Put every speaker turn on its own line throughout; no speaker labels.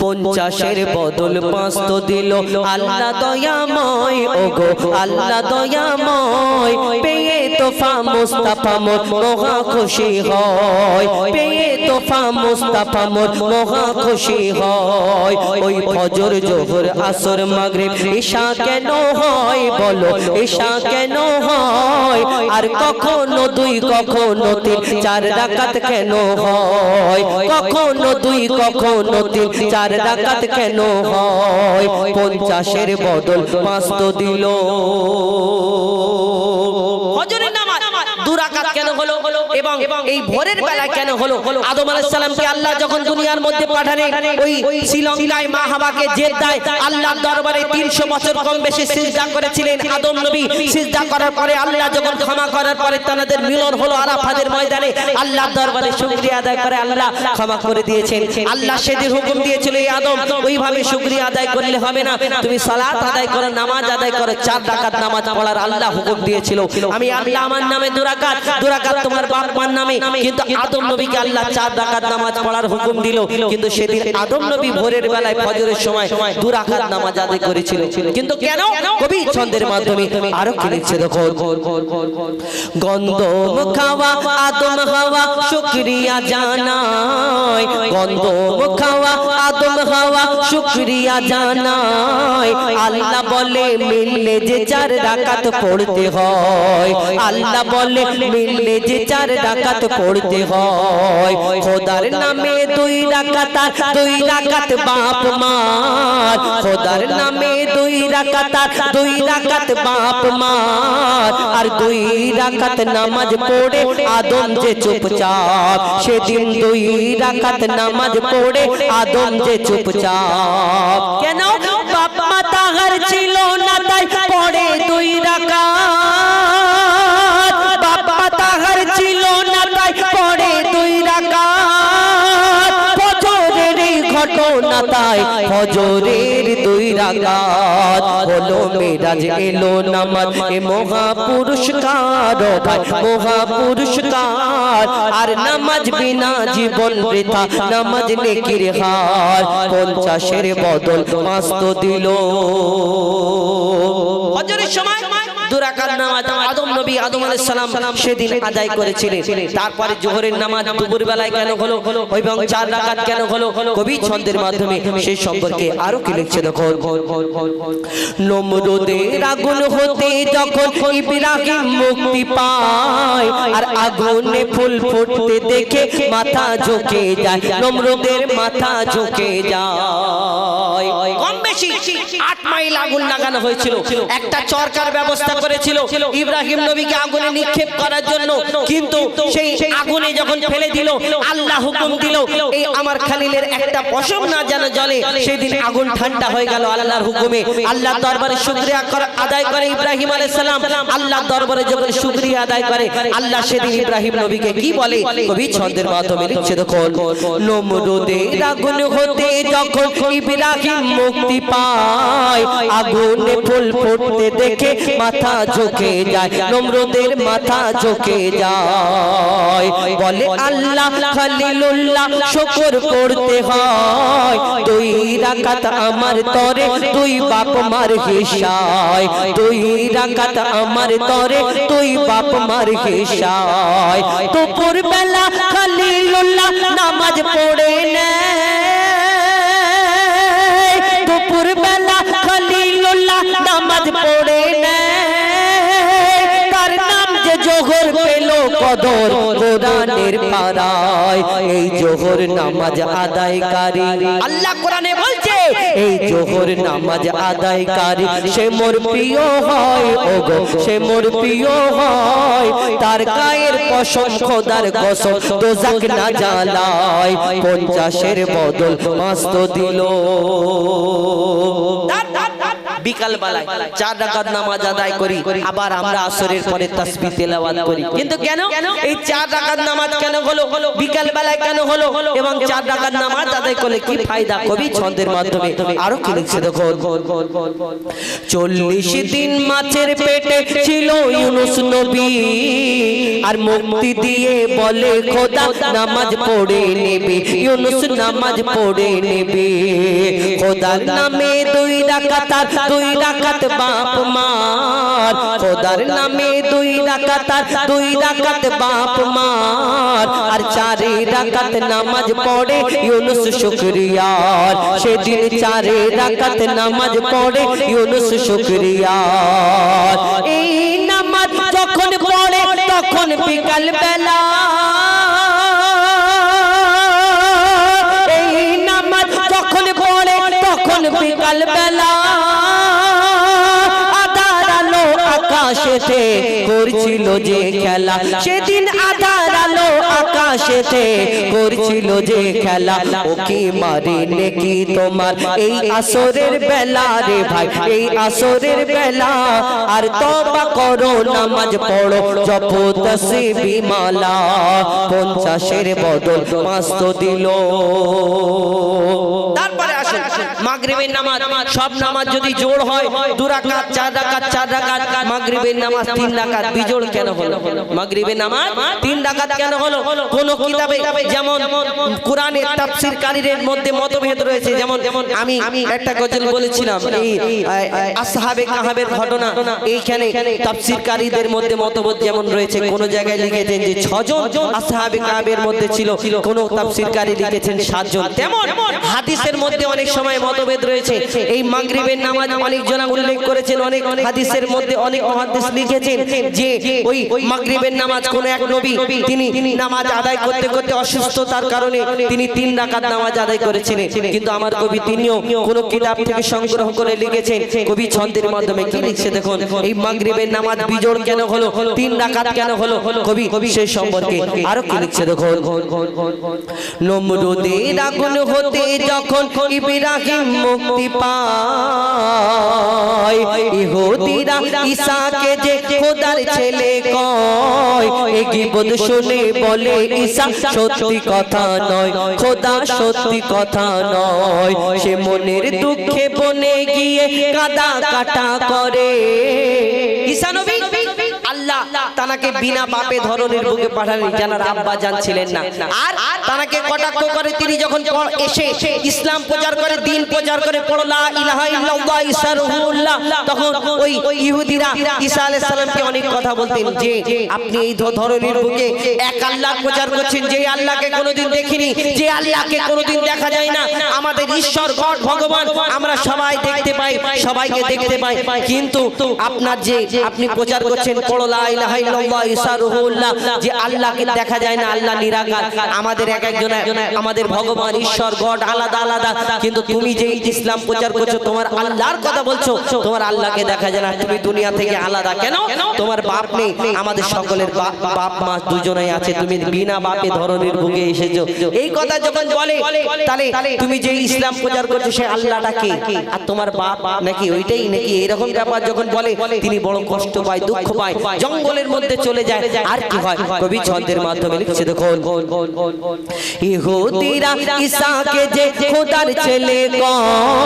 পঞ্চাশের বদল পাঁচ তো দিল। আল্লাহ দয়াময়, ওগো, আল্লাহ দয়াময়। পেয়ে তোফা মুস্তাফা মোর, মহা খুশি হয়। পেয়ে তোফা মুস্তাফা মোর, মহা খুশি হয়। ওই ফজর, জোহর, আসর, মাগরিব, ঈশা কেন হয় বলো? ঈশা কেন হয়? আর কখনো দুই, কখনো তিন, চার ডাকাত কেন হয়? কখনো দুই, কখনো তিন, চার ডাকাত কেন হয়? পঞ্চাশের বদল পাঁচ তো দিল।
এবং এই ভোরের বেলা কেন হলো? আদম আলাইহিস সালামকে আল্লাহ যখন দুনিয়ার মধ্যে পাঠালেন ওই শ্রীলঙ্কায় মা হাওয়াকে জেদ্দায় আল্লাহর দরবারে 300 বছর কম বেশি সিজদা করেছিলেন আদম নবী। সিজদা করার পরে আল্লাহ যখন ক্ষমা করার পরে তাদের মিলন হলো আরাফাতের ময়দানে আল্লাহর দরবারে শুকরিয়া আদায় করে আল্লাহ ক্ষমা করে দিয়েছেন। আল্লাহ সেদিন হুকুম দিয়েছিল এই আদম ওইভাবে শুকরিয়া আদায় করলে হবে না। তুমি সালাত আদায় করো নামাজ আদায় করো চার রাকাত নামাজ পড়ার আল্লাহ হুকুম দিয়েছিল। আমি আল্লাহ আমার নামে দুরাকাত দুরাকাত তোমার বাপ মার নামে কিন্তু আদম নবীকে আল্লাহ চার রাকাত নামাজ পড়ার হুকুম দিল। কিন্তু সেদিন আদম নবী ভোরের বেলায় ফজরের সময় দুরাকাত নামাজ আদায় করেছিল। কিন্তু কেন কবি ছন্দের মাধ্যমে আরও কি লিখছে দেখো?
গন্ধম খাওয়া আদম হাওয়া শুক্রিয়া জানাই। গন্ধম খাওয়া আদম হাওয়া শুক্রিয়া জানাই। আল্লাহ বলে মিললে যে চার রাকাত পড়তে হয়। আল্লাহ বলে মিললে যে চার রাকাত পড়তে হয়। খোদার নামে দুই আর দুই রাকাত বাপ মার খোদার নামে দুই আর দুই রাকাত বাপ মার আর দুই রাকাত নামাজ পড়ে আদম যে চুপচাপ সেদিন দুই রাকাত নামাজ পড়ে আদম যে চুপচাপ। কেন? বাপ মা তাহার ছিল না তাই পড়ে দুই রাকাত তাই ফজরের দুই রাকাত হলো মেরাজ এলো নামাজ। এ মহা পুরস্কার ভাই মহা পুরস্কার আর নামাজ বিনা জীবন বৃথা, নামাজ নেকির হার। পঞ্চাশের বদল পাঁচ তো দিল।
ফজরের সময়
মুক্তি পায় আর আগুনে ফুল ফুটতে দেখে মাথা ঝুঁকে যায় নমরুদের মাথা ঝুঁকে যায়।
বেশি আট মাইল আগুন লাগানো হয়েছিল। একটা চরকার ব্যবস্থা করেছিল। ইব্রাহিম নবীকে আগুনে নিক্ষেপ করার জন্য কিন্তু সেই আগুনে যখন ফেলে দিল আল্লাহ হুকুম দিল এই আমার খালিলের একটা পশম না যেন জলে সেদিন আগুন ঠান্ডা হয়ে গেল আল্লাহর হুকুমে। আল্লাহ দরবারে শুকরিয়া করা- আদায় করে ইব্রাহিম আলাইহিস সালাম। আল্লাহ দরবারে যখন শুকরিয়া আদায় করে আল্লাহ সেদিন ইব্রাহিম নবীকে কি বলে? কবি ছন্দের মাধ্যমে লিখছে দেখুন
নমরুদের আগুন হতে যখন ইব্রাহিম মুক্তি পায়। আগুনে ফুল ফুটতে দেখে মাথা ঝুঁকে যায়, নমরুদের মাথা ঝুঁকে যায়। বলে আল্লাহ খালিলুল্লাহ, শুকর করতে হয়। দুই রাকাত আমার তরে, দুই বাপ মার হিসায়। দুই রাকাত আমার তরে, দুই বাপ মার হিসায়। দুপুর বেলা খালিলুল্লাহ নামাজ পড়ে নেয়। কদর কোরআনের পারায় এই জোহর নামাজ আদায়কারী।
আল্লাহ কোরআনে বলছে
এই জোহর নামাজ আদায়কারী সে মোর প্রিয় হয় ওগো সে মোর প্রিয় হয়। তার গায়ের পশম খোদার কসম দোজাক না জ্বালায় পঞ্চাশের বদল পাঁচ তো দিল। বিকাল বেলায় চার রাকাত নামাজ আদায় করি, আবার আমরা আসরের পরে তাসবিহ তেলাওয়াত করি। কিন্তু কেন? এই চার রাকাত নামাজ কেন হলো? বিকাল বেলায় কেন হলো? এবং চার রাকাত নামাজ আদায় করলে কি ফায়দা? কবি ছন্দের মাধ্যমে আরও কি লিখছে দেখো চল্লিশ দিন মাছের পেটে ছিল ইউনুস নবী, আর মুক্তি দিয়ে বলে, খোদা, নামাজ পড়ে নেবে। ইউনুস নামাজ পড়ে নেবে। খোদার নামে দুই রাকাত দুই রাকাত বাপ মার। খোদার নামে দুই রাকাত দুই রাকাত বাপ মার। আর চারে রাকাত নামাজ পড়ে ইউনুস শুকরিয়ার। সেদিন চারে রাকাত নামাজ পড়ে ইউনুস শুকরিয়ার। এই নামাজ যখন পড়ে, তখন বিকাল বেলা যে খেলা, সেদিন আধার আলো আকাশেতে করছিল যে খেলা। ও কি নেকি তোমার? এই আসরের বেলা রে ভাই, এই আসরের বেলা। আর তবা করো, নামাজ পড়ো জপ তসবি মালা। পঞ্চাশের বদল পাঁচশো দিল। তারপরে মাগরিবের নামাজ, সব নামাজ যদি জোর হয়, দু রাকাত, চার রাকাত চার রাকাত, মাগরিবের নামাজ, তিন রাকাত, বিজোড় কেন হলো? মাগরিবের নামাজ, তিন রাকাত কেন হলো? কোন কিতাবে যেমন কোরআনের তাফসীর কারীদের মধ্যে মতভেদ রয়েছে, যেমন আমি একটা গজল বলেছিলাম, এই আসহাবে কাহাবের ঘটনা, এইখানে তাফসীর কারীদের মধ্যে মতভেদ যেমন রয়েছে, কোন জায়গায় লিখেছেন যে ছজন আসহাবে কাহাবের মধ্যে ছিল, কোন তাফসীর কারী লিখেছেন সাতজন, তেমন হাদিসের মধ্যে অনেক সময় মতভেদ রয়েছে। এই মাগরিবের নামাজ অনেক জনা উল্লেখ করেছেন, অনেক হাদিসের মধ্যে অনেক মহাদিস লিখেছেন যে ওই মাগরিবের নামাজ কোন এক নবী, তিনি নামাজ আদায় করতে করতে অসুস্থতার কারণে তিনি তিন রাকাত নামাজ আদায় করেছিলেন। কিন্তু আমার কবি তিনিও কোন কিতাব থেকে সংগ্রহ করে লিখেছেন। কবি ছন্দের মাধ্যমে কি লিখছে দেখুন? এই মাগরিবের নামাজ বিজোড় কেন হলো? তিন রাকাত কেন হলো? কবি কবি সেই সম্পর্কে আরও কি লিখছে দেখুন? নমরুদের আগুন হতে যখন ইব্রাহিম মুক্তি পায়। ইহুদিরা ঈসাকে যে খোদার ছেলে কয়, এ শুনে বলে ঈসা সত্যি কথা নয়, খোদা সত্যি কথা নয়। সে মনের দুঃখে বনে গিয়ে কাদা কাটা করে। ঈসা তানাকে বিনা পাপে ধরনের বুকে পাঠালেন জানার আব্বা জান ছিলেন না। আর তানাকে কটাক্ষ করে তিনি যখন এসে ইসলাম প্রচার করে দিন প্রচার করে পড়লা ইলাহা ইল্লাল্লাহ ঈসা রুহুল্লাহ তখন ওই ইহুদিরা ঈসা আলাইহিস সালামকে অনেক কথা বলতেন যে আপনি এই ধরনের বুকে এক আল্লাহ প্রচার করছেন যে আল্লাহকে কোনোদিন দেখিনি যে আল্লাহকে কোনোদিন দেখা যায় না। আমাদের ঈশ্বর গড ভগবান আমরা সবাই দেখতে পাই সবাইকে দেখতে পাই। কিন্তু আপনার যে আপনি প্রচার করছেন যে আল্লাহকে দেখা যায় না আল্লাহ নিরাকার। আমাদের এক একজন আমাদের ভগবান ঈশ্বর গড আলাদা আলাদা। কিন্তু তুমি যে ইসলাম প্রচার করছ তোমার আল্লাহর কথা বলছো তোমার আল্লাহকে দেখা যায় না। তুমি দুনিয়া থেকে আলাদা কেন? তোমার বাপ নেই আমাদের সকলের বাপ বাপ মা দুজনেই আছে। তুমি বিনা বাপে ধরনের বুকে এসেছ এই কথা যখন বলে তাহলে তুমি যে ইসলাম প্রচার করছে সে আল্লাহটা কে? আর তোমার বাপ নাকি ওইটাই নাকি এরকম ব্যাপার যখন বলে তিনি বড় কষ্ট পায় দুঃখ পায় জঙ্গলের মধ্যে চলে যায়। আর কি হয়? কবি ছন্দের মাধ্যমে লিখছে দেখুন। ইহুদিরা ঈসাকে যে খোদার ছেলে কয়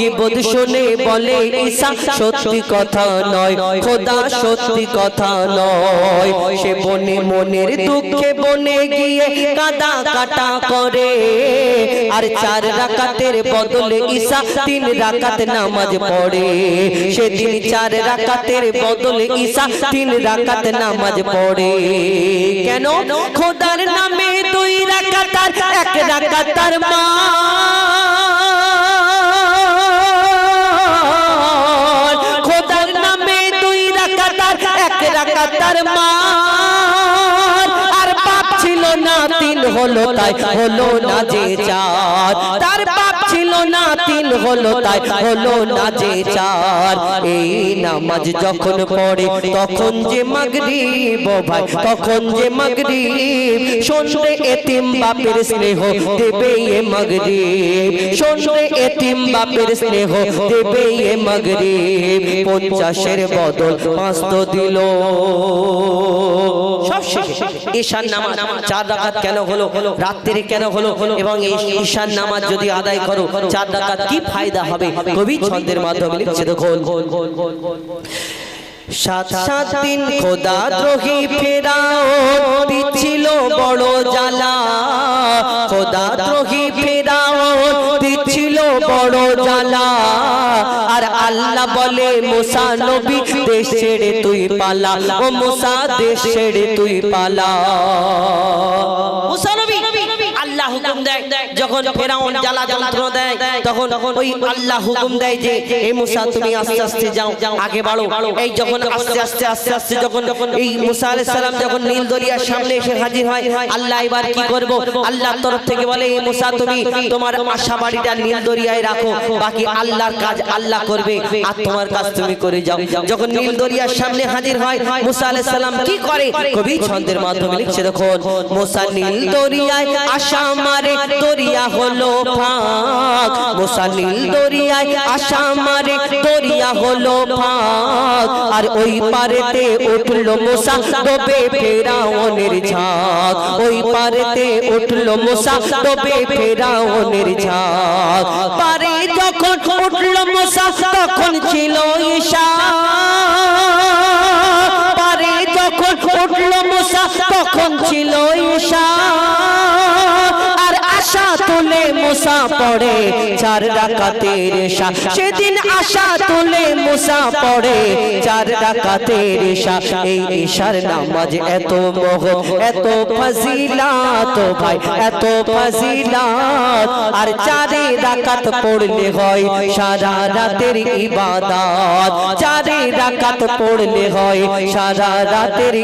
গীবত শুনে বলে ঈসা সত্যি কথা নয়, খোদা সত্যি কথা নয়। সে বনে মনের দুঃখে বনে গিয়ে কাদা কাটা করে। আর চার রাকাতের বদলে ঈসা তিন রাকাত নামাজ পড়ে। সেদিন চার রাকাতের বদলে ঈসা তিন রাকাত নামাজ পড়ে। কেন? খোদার নামে দুই রাকাত আর এক রাকাত তার মা। তার মা আর বাপ ছিল না, তিন হলো তাই, হলো না যে চার। তার বাপ ছিল ছিল না, তিন হলো তাই, হলো না যে চার। এই নামাজ যখন পড়ে, তখন যে মাগরিব ভাই তখন যে মাগরিব। শুনবে এতিম বাপের স্নেহ দেবে এ মাগরিব। শুনবে এতিম বাপের স্নেহ দেবে এ মাগরিব। পঞ্চাশের বদল পাঁচ তো দিল।
ঈশান নামাজ, চার রাকাত কেন হলো, রাত্রি কেন হলো, এবং ঈশান নামাজ যদি আদায় করো চার রাকাত কি ফায়দা হবে? কবি ছন্দের মাধ্যমে লিখছে দেখো
সাত সাত দিন খোদা দ্রোহী ফেরাও দিচ্ছিল বড় জ্বালা। খোদা দ্রোহী ফেরাও দিচ্ছিল বড় জ্বালা। আর আল্লাহ বলে মুসা নবী দেশ ছেড়ে তুই পালা। ও মুসা দেশ ছেড়ে তুই পালা।
মুসা নবী আল্লাহ হুকুম দেয়। যখন ফেরাউন জ্বালা যন্ত্রণা দেয় তখন ওই আল্লাহ হুকুম দেয় যে এই মুসা তুমি আস্তে আস্তে যাও আগে বাড়ো। এই যখন আস্তে আস্তে আস্তে আস্তে যখন এই মুসা আলাইহিস সালাম যখন নীল দরিয়ার সামনে এসে হাজির হয় আল্লাহ এবার কি করব? আল্লাহর তরফ থেকে বলে এই মুসা তুমি তোমার আশা বাড়িটা নীল দরিয়ায় রাখো বাকি আল্লাহর কাজ আল্লাহ করবে আর তোমার কাজ তুমি করে যাও। যখন নীল দরিয়ার সামনে হাজির হয় মুসা আলাইহিস সালাম কি করে কবি ছন্দের মাধ্যমে লিখছে দেখুন
মোসা নীল দরিয়ায় আশা মারে দরিয়া হলো ফাঁক। মোসা নীল দরিয়ায় আশা মারে দরিয়া হলো ফাঁক। আর ওই পারেতে উঠল মোসা ডোবে ফেরাউনের ঝাঁক। ওই পারেতে উঠল মোসা ডোবে ফেরাউনের ঝাঁক। পারে যখন উঠল মোসা, তখন ছিল ঈশা। পারে যখন উঠল মুসা তখন ছিল ঈশা। আর আশা তুলে মুসা পড়ে চার ডাকাতের সেদিন আশা তুলে মুসা পড়ে চার ডাকাতের এই ঈশার নামাজ এত এত ফজিলাত ভাই, এত ফজিলাত। আর চারে রাকাত পড়লে হয় সারা রাতের ইবাদত। চারে রাকাত পড়লে হয় সারা রাতের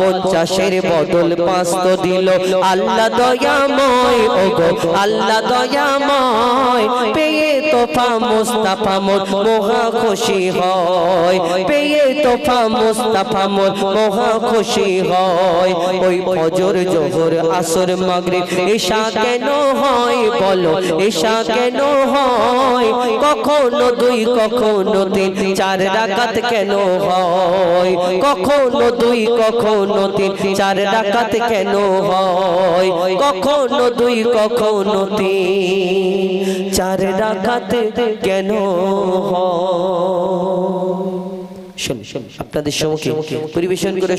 পঞ্চাশের বদল পাঁচ তো দিল। আল্লাহ দয়াময়, ওগো, আল্লাহ দয়াময়। পেয়ে তোফা মুস্তাফা মোর, মহা খুশি হয়। পেয়ে তোফা মুস্তাফা মোর, মহা খুশি হয়। ওই ফজর, জোহর, আসর, মাগরিব ঈশা কেন হয় বলো? ঈশা কেন হয়? কখনো দুই, কখনো তিন, চার রাকাত কেন হয়? কখনো দুই, কখনো তিন, চার ডাকাত কেন হয়? কখনো দুই, কখনো তিন, চার ডাকাত কেন হয়? আপনাদের সম্মুখে পরিবেশন করে